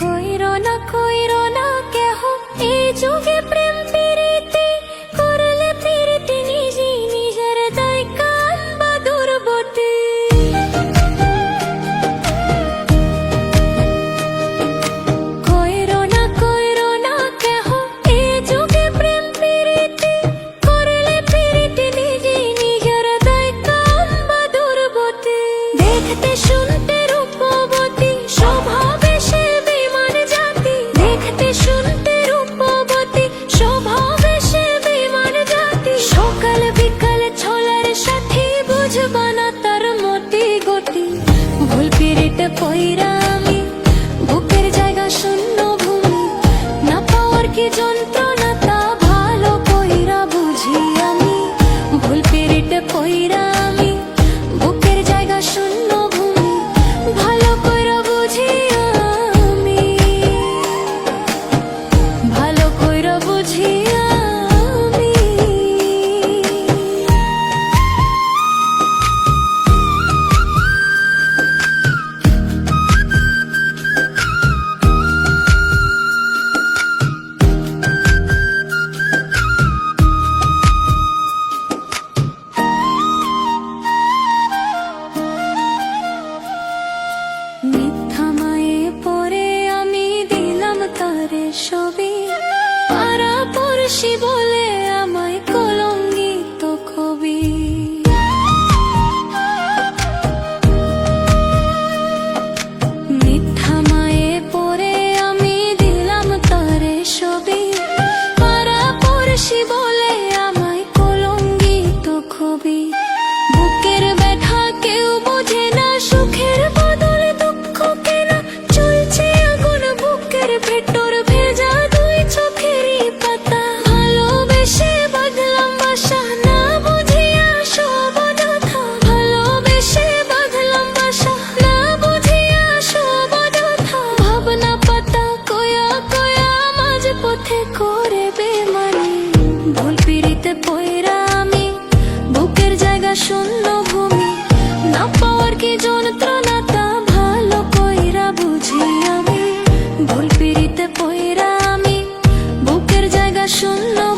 কইরো না কইরো না পেটে পইরা আমি। বুকের জায়গা শূন্য ভূমি। না পাওয়ার কি যন্ত্র পরে আমি দিলাম তারে সবই। পর শিব 说老